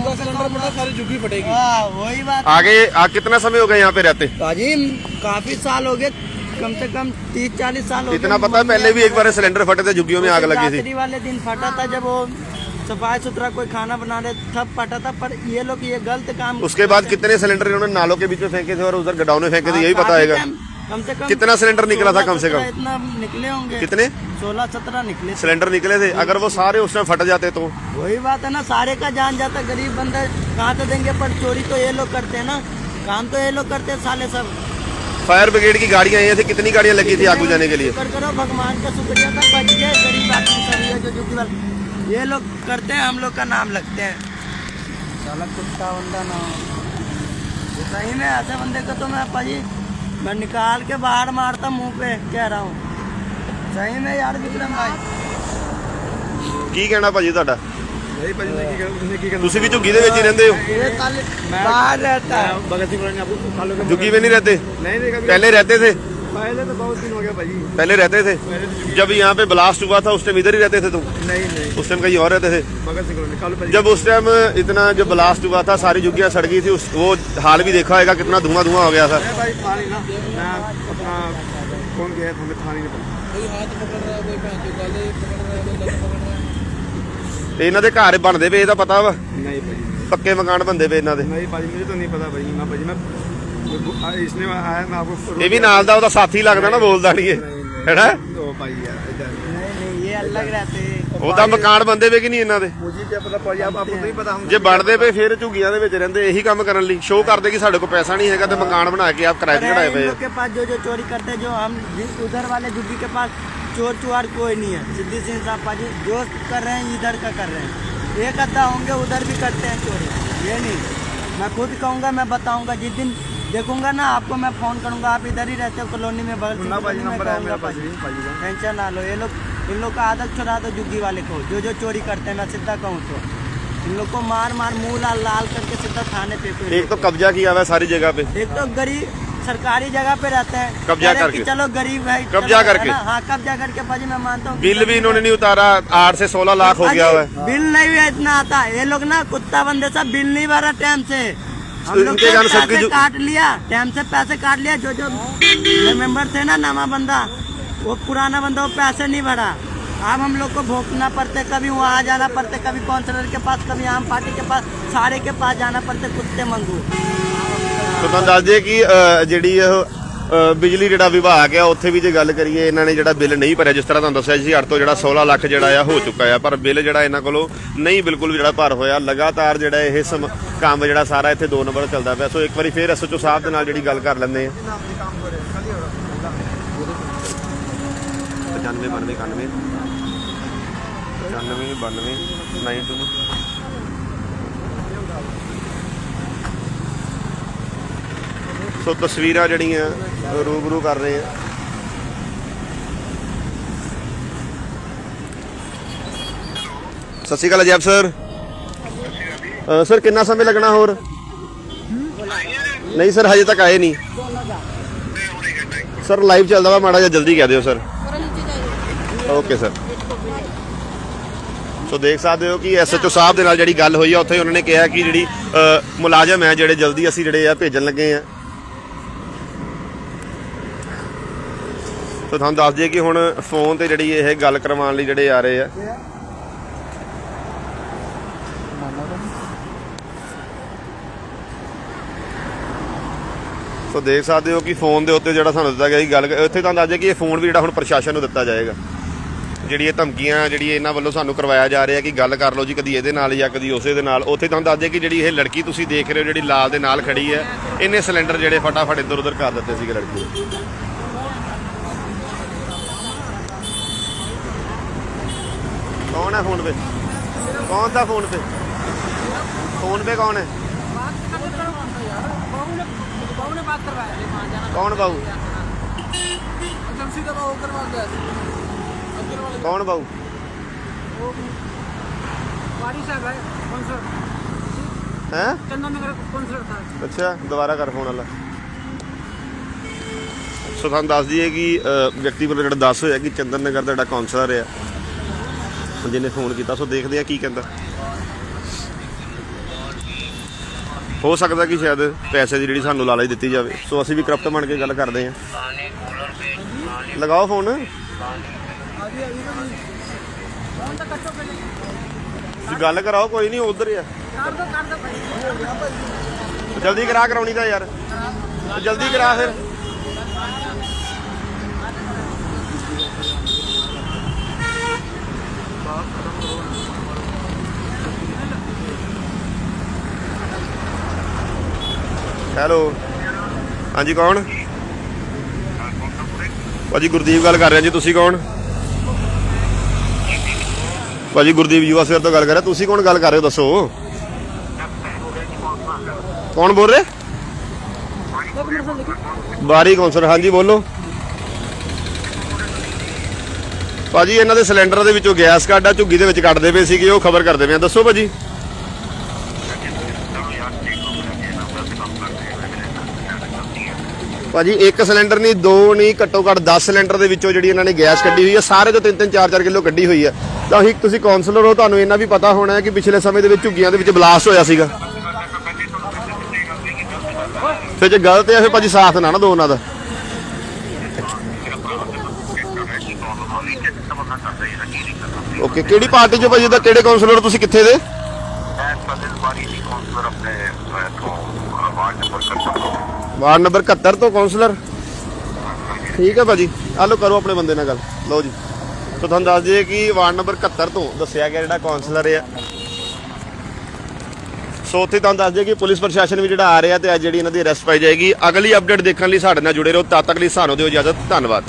सारी झुग्गी फटेगी। हाँ वही बात आगे आ, कितना समय हो गया यहाँ पे रहते? काफ़ी साल हो गए कम से कम तीस चालीस साल इतना पता है पहले भी एक बार सिलेंडर फटे थे झुग्गियों में आग लगी थी। वाले दिन फटा था जब वो सफ़ाई सुथरा कोई खाना बना रहे तब फटा था पर ये लोग ये गलत काम उसके बाद कितने सिलेंडर इन्होंने नालों के बीच में फेंके थे और उधर गडाउन में फेंके थे यही पता है कम से कम कितना सिलेंडर निकला था कम से कम? इतना निकले होंगे। कितने? सोलह सत्रह निकले सिलेंडर निकले थे। अगर वो सारे उसमें फट जाते तो? वही बात है ना सारे का जान जाता गरीब बंदा कहाँ से देंगे? पर चोरी तो ये लोग करते हैं ना। काम तो ये लोग करते हैं साले सब। फायर ब्रिगेड की गाड़ियाँ आई थी कितनी गाड़ियाँ लगी थी आग बुझाने के लिए? करो भगवान का शुक्रिया था बच गए गरीब आदमी ये जो ये लोग करते हैं हम लोग का नाम लगते हैं। साला कुत्ता बंदा ना सही में ऐसे बंदे का तो मैं पाजी मैं निकाल के बाहर मारता मुंह पे कह रहा हूँ सही में यार विक्रम भाई ਕੀ ਕਹਿਣਾ ਭਾਜੀ ਤੁਹਾਡਾ नहीं भाजी ने की कर उसने की कर ਤੁਸੀਂ ਵੀ ਝੁੱਗੀ ਦੇ ਵਿੱਚ ਹੀ ਰਹਿੰਦੇ ਹੋ ये साले बाहर रहता है भगत सिंह ने आपको खा लो झुग्गी में नहीं रहते नहीं नहीं कभी पहले रहते थे पहले तो बहुत दिन हो गया भाजी पहले रहते थे जब यहाँ पे ब्लास्ट हुआ था उस टाइम इधर ही रहते थे तुम नहीं नहीं उस टाइम कहीं और रहते थे भगत सिंह ने खा लो भाजी जब उस टाइम इतना जब ब्लास्ट हुआ था सारी झुग्गियां सड़ गई थी उस वो हाल भी देखा होगा कितना धुआं धुआं हो गया था मैं भाई खानी ना मैं अपना कौन गया था हमें खानी नहीं पता कोई हाथ पकड़ रहा है कोई भैंस जो गले पकड़ रहा है कोई लत पकड़ रहा है ਤੇ ਇਹਨਾਂ ਦੇ ਘਰ ਬਣਦੇ ਪਏ ਇਹਦਾ ਪਤਾ ਵਾ नहीं भाजी ਪੱਕੇ ਮਕਾਨ ਬਣਦੇ ਪਏ ਇਹਨਾਂ ਦੇ नहीं भाजी मुझे तो नहीं पता भाजी मैं भाजी मैं इसने आया मैं आपको ਇਹ ਵੀ ਨਾਲ ਦਾ ਉਹਦਾ ਸਾਥੀ ਲੱਗਦਾ ਨਾ ਬੋਲਦਾ ਨਹੀਂ ਇਹ ਹੈਨਾ ओ भाई यार इधर नहीं नहीं ये अलग रहते हैं ਉਹਦਾ ਮਕਾਨ ਬੰਦੇ ਵੇ ਕਿ ਨਹੀਂ ਇਹਨਾਂ ਦੇ मुझे क्या पता भाजी आप आपको नहीं पता हम ਜੇ ਬਣਦੇ ਪਏ ਫਿਰ ਝੁੱਗੀਆਂ ਦੇ ਵਿੱਚ ਰਹਿੰਦੇ ਇਹੀ ਕੰਮ ਕਰਨ ਲਈ ਸ਼ੋਅ ਕਰਦੇ ਕਿ ਸਾਡੇ ਕੋਲ ਪੈਸਾ ਨਹੀਂ ਹੈਗਾ ਤੇ ਮਕਾਨ ਬਣਾ ਕੇ ਆਪ ਕਿਰਾਏ ਤੇ अरे ਚੜਾਏ इन ਪਏ लोग के पास जो जो चोरी करते हैं जो हम जिस उधर वाले झुग्गी के पास चोर चुआर कोई नहीं है सिद्धि सिंह साहब पाजी जो कर रहे हैं इधर का कर रहे हैं एक अद्धा होंगे उधर भी करते हैं चोरी ये नहीं मैं खुद कहूँगा मैं बताऊँगा जिस दिन देखूँगा ना आपको मैं फ़ोन करूँगा। आप इधर ही रहते हो कॉलोनी में बगल टेंशन ना लो ये लोग इन लोग का आदत छुड़ा दो जुग्गी वाले को। जो जो चोरी करते हैं मैं सीधा कहूँ तो। इन लोग को मार मार मुँह लाल लाल करके सीधा थाने पे एक तो कब्जा किया हुआ है सारी जगह पे। एक तो गरीब सरकारी जगह पे रहते हैं। कब्जा करके। चलो गरीब है कब्जा करके। हाँ कब्जा करके भाजी मैं मानता हूँ बिल भी इन्होंने नहीं उतारा आठ से सोलह लाख हो गया हुआ है। बिल नहीं भी इतना आता ये लोग ना कुत्ता बंदे सब बिल नहीं भरा टाइम से। इनके जान सबकी काट लिया टाइम से पैसे काट लिया जो जो मेंबर थे ना नवा बंदा वो पुराना बंदा वो पैसे नहीं भरा। अब हम लोग को भोंकना पड़ते कभी वहाँ जाना पड़ते कभी काउंसलर के पास कभी आम पार्टी के पास सारे के पास जाना पड़ते कुत्ते मंगू। तो दस जी की जी ਬਿਜਲੀ ਜਿਹੜਾ ਵਿਭਾਗ ਆ, ਉੱਥੇ ਵੀ ਜੇ ਗੱਲ ਕਰੀਏ, ਇਹਨਾਂ ਨੇ ਜਿਹੜਾ ਬਿੱਲ ਨਹੀਂ ਭਰਿਆ, ਜਿਸ ਤਰ੍ਹਾਂ ਤੁਹਾਨੂੰ ਦੱਸਿਆ ਸੀ 8 ਤੋਂ ਜਿਹੜਾ 16 ਲੱਖ ਜਿਹੜਾ ਆ, ਹੋ ਚੁੱਕਾ ਆ, ਪਰ ਬਿੱਲ ਜਿਹੜਾ ਇਹਨਾਂ ਕੋਲੋਂ ਨਹੀਂ ਬਿਲਕੁਲ ਵੀ ਜਿਹੜਾ ਭਰ ਹੋਇਆ। ਲਗਾਤਾਰ ਜਿਹੜਾ ਇਹ ਸਮ- ਕੰਮ ਜਿਹੜਾ ਸਾਰਾ ਇੱਥੇ 2 ਨੰਬਰ ਚੱਲਦਾ ਪਿਆ। ਸੋ ਇੱਕ ਵਾਰੀ ਫੇਰ ਐਸਓਚਓ ਸਾਹਿਬ ਦੇ ਨਾਲ ਜਿਹੜੀ ਗੱਲ ਕਰ ਲੈਂਦੇ ਆ। 95 92 91 95 92 92 ਸੋ ਤਸਵੀਰਾਂ ਜਿਹੜੀਆਂ ਰੂਬਰੂ ਕਰ ਰਹੇ ਆ ਸਤਿ ਸ਼੍ਰੀ ਅਕਾਲ ਅਜੈਬ ਸਰ ਸਰ ਕਿੰਨਾ ਸਮੇਂ ਲੱਗਣਾ ਹੋਰ? ਨਹੀਂ ਸਰ ਹਜੇ ਤੱਕ ਆਏ ਨਹੀਂ। ਸਰ ਲਾਈਵ ਚੱਲਦਾ ਵਾ, ਮਾੜਾ ਜਿਹਾ ਜਲਦੀ ਕਹਿ ਦਿਓ ਸਰ ਓਕੇ ਸਰ ਸੋ ਦੇਖ ਸਕਦੇ ਹੋ ਕਿ ਐਸਐਚਓ ਸਾਹਿਬ ਦੇ ਨਾਲ ਜਿਹੜੀ ਗੱਲ ਹੋਈ ਆ, ਉੱਥੇ ਉਹਨਾਂ ਨੇ ਕਿਹਾ ਕਿ ਜਿਹੜੀ ਮੁਲਾਜ਼ਮ ਹੈ, ਜਿਹੜੇ ਜਲਦੀ ਅਸੀਂ ਜਿਹੜੇ ਆ ਭੇਜਣ ਲੱਗੇ ਆ। ਸੋ ਤੁਹਾਨੂੰ ਦੱਸ ਦਈਏ ਕਿ ਹੁਣ ਫੋਨ ਤੇ ਜਿਹੜੀ ਇਹ ਗੱਲ ਕਰਵਾਉਣ ਲਈ ਜਿਹੜੇ ਆ ਰਹੇ ਆ। ਸੋ ਦੇਖ ਸਕਦੇ ਹੋ ਕਿ ਫੋਨ ਦੇ ਉੱਤੇ ਜਿਹੜਾ ਸਾਨੂੰ ਦਿੱਤਾ ਗਿਆ ਸੀ ਗੱਲ, ਉੱਥੇ ਤੁਹਾਨੂੰ ਦੱਸ ਦਈਏ ਕਿ ਇਹ ਫੋਨ ਵੀ ਜਿਹੜਾ ਹੁਣ ਪ੍ਰਸ਼ਾਸਨ ਨੂੰ ਦਿੱਤਾ ਜਾਏਗਾ। ਜਿਹੜੀ ਇਹ ਧਮਕੀਆਂ, ਜਿਹੜੀ ਇਹਨਾਂ ਵੱਲੋਂ ਸਾਨੂੰ ਕਰਵਾਇਆ ਜਾ ਰਿਹਾ ਕਿ ਗੱਲ ਕਰ ਲਓ ਜੀ ਕਦੀ ਇਹਦੇ ਨਾਲ ਜਾਂ ਕਦੀ ਉਸੇ ਦੇ ਨਾਲ। ਉੱਥੇ ਤੁਹਾਨੂੰ ਦੱਸ ਦਈਏ ਕਿ ਜਿਹੜੀ ਇਹ ਲੜਕੀ ਤੁਸੀਂ ਦੇਖ ਰਹੇ ਹੋ ਜਿਹੜੀ ਲਾਲ ਦੇ ਨਾਲ ਖੜੀ ਹੈ, ਇਹਨੇ ਸਿਲੰਡਰ ਜਿਹੜੇ ਫਟਾਫਟ ਇੱਧਰ ਉੱਧਰ ਕਰ ਦਿੱਤੇ ਸੀਗੇ ਲੜਕੀ ਦੇ। ਕੌਣ ਹੈ ਫੋਨ ਪੇ ਕੌਣ ਦਾ ਫੋਨ ਪੇ ਫੋਨ ਪੇ ਕੌਣ ਹੈ? ਕੌਣ ਬਾਊ? ਕੌਣ ਬਾਊ? ਹੈ? ਅੱਛਾ, ਦੁਬਾਰਾ ਕਰ ਫੋਨ ਵਾਲਾ। ਸੋ ਤੁਹਾਨੂੰ ਦੱਸ ਦਈਏ ਕਿ ਵਿਅਕਤੀ ਵੱਲੋਂ ਜਿਹੜਾ ਦੱਸ ਹੋਇਆ ਕਿ ਚੰਦਨ ਨਗਰ ਦਾ ਜਿਹੜਾ ਕੌਂਸਲਰ ਹੈ ਜਿਹਨੇ ਫੋਨ ਕੀਤਾ, ਸੋ ਦੇਖਦੇ ਆ ਕੀ ਕਹਿੰਦਾ। ਹੋ ਸਕਦਾ ਕਿ ਸ਼ਾਇਦ ਪੈਸੇ ਦੀ ਜਿਹੜੀ ਸਾਨੂੰ ਲਾਲਚ ਦਿੱਤੀ ਜਾਵੇ। ਸੋ ਅਸੀਂ ਵੀ ਕਰਪਟ ਬਣ ਕੇ ਗੱਲ ਕਰਦੇ ਆ ਲਗਾਓ ਫੋਨ। ਤੁਸੀਂ ਗੱਲ ਕਰਾਓ, ਕੋਈ ਨਹੀਂ, ਉਧਰ ਆ। ਜਲਦੀ ਕਰਾ ਕਰਾਉਣੀ ਦਾ ਯਾਰ। ਜਲਦੀ ਕਰਾ ਫਿਰ। ਹੈਲੋ ਹਾਂਜੀ, ਕੌਣ? ਭਾਜੀ ਗੁਰਦੀਪ ਗੱਲ ਕਰ ਰਿਹਾ ਜੀ, ਤੁਸੀਂ ਕੌਣ? ਭਾਜੀ ਗੁਰਦੀਪ ਯੂਵਾ ਸਵੇਰ ਤੋਂ ਗੱਲ ਕਰ ਰਿਹਾ, ਤੁਸੀਂ ਕੌਣ ਗੱਲ ਕਰ ਰਹੇ ਹੋ, ਦੱਸੋ। ਕੌਣ ਬੋਲ ਰਹੇ? ਬਾਰੀ ਕੌਂਸਲ ਹਾਂਜੀ, ਬੋਲੋ। ਭਾਜੀ, ਇਹਨਾਂ ਦੇ ਸਿਲੰਡਰ ਦੇ ਵਿੱਚੋਂ ਗੈਸ ਕੱਢਾ ਝੁੱਗੀ ਦੇ ਵਿੱਚ ਕੱਢਦੇ ਪਏ ਸੀਗੇ, ਉਹ ਖਬਰ ਕਰਦੇ ਪਏ ਦੱਸੋ, ਭਾਜੀ। ਭਾਜੀ, ਇੱਕ ਸਿਲੰਡਰ ਨਹੀਂ, ਦੋ ਨਹੀਂ, ਘੱਟੋ ਘੱਟ 10 ਸਿਲੰਡਰ ਦੇ ਵਿੱਚੋਂ ਜਿਹੜੀ ਇਹਨਾਂ ਨੇ ਗੈਸ ਕੱਢੀ ਹੋਈ ਹੈ, ਸਾਰੇ ਤੋਂ 3-3 4-4 ਕਿਲੋ ਕੱਢੀ ਹੋਈ ਹੈ। ਤਾਂ ਹੀ ਤੁਸੀਂ ਕਾਉਂਸਲਰ ਹੋ, ਤੁਹਾਨੂੰ ਇਹਨਾਂ ਵੀ ਪਤਾ ਹੋਣਾ ਹੈ ਕਿ ਪਿਛਲੇ ਸਮੇਂ ਦੇ ਵਿੱਚ ਝੁੱਗੀਆਂ ਦੇ ਵਿੱਚ ਬਲਾਸਟ ਹੋਇਆ ਸੀਗਾ। ਫਿਰ ਜੇ ਗਲਤ ਹੈ, ਫਿਰ ਭਾਜੀ ਸਾਥ ਨਾ ਨਾ ਦੋ ਉਹਨਾਂ ਦਾ। ਓਕੇ ਕਿਹੜੀ ਪਾਰਟੀ ਚੋਂ ਭਾਜੀ ਦਾ ਕਿਹੜੇ ਕਾਉਂਸਲਰ ਤੁਸੀਂ ਕਿੱਥੇ ਦੇ? ਵਾਰਡ ਨੰਬਰ 71 ਤੋਂ ਕਾਉਂਸਲਰ ਠੀਕ ਹੈ ਭਾਜੀ। ਆ ਲਓ, ਕਰੋ ਆਪਣੇ ਬੰਦੇ ਨਾਲ ਗੱਲ। ਲਓ ਜੀ। ਸੋ ਤੁਹਾਨੂੰ ਦੱਸ ਦਈਏ ਕਿ ਵਾਰਡ ਨੰਬਰ 71 ਤੋਂ ਦੱਸਿਆ ਗਿਆ ਜਿਹੜਾ ਕਾਉਂਸਲਰ ਹੈ ਸੋ ਉੱਥੇ ਤੁਹਾਨੂੰ ਦੱਸ ਦਈਏ ਕਿ ਪੁਲਿਸ ਪ੍ਰਸ਼ਾਸਨ ਵੀ ਜਿਹੜਾ ਆ ਰਿਹਾ ਤੇ ਅੱਜ ਜਿਹੜੀ ਇਹਨਾਂ ਦੀ ਅਰੈਸਟ ਪਾਈ ਜਾਏਗੀ। ਅਗਲੀ ਅਪਡੇਟ ਦੇਖਣ ਲਈ ਸਾਡੇ ਨਾਲ ਜੁੜੇ ਰਹੋ। ਤਦ ਤੱਕ ਲਈ ਸਾਨੂੰ ਦਿਓ ਇਜਾਜ਼ਤ। ਧੰਨਵਾਦ।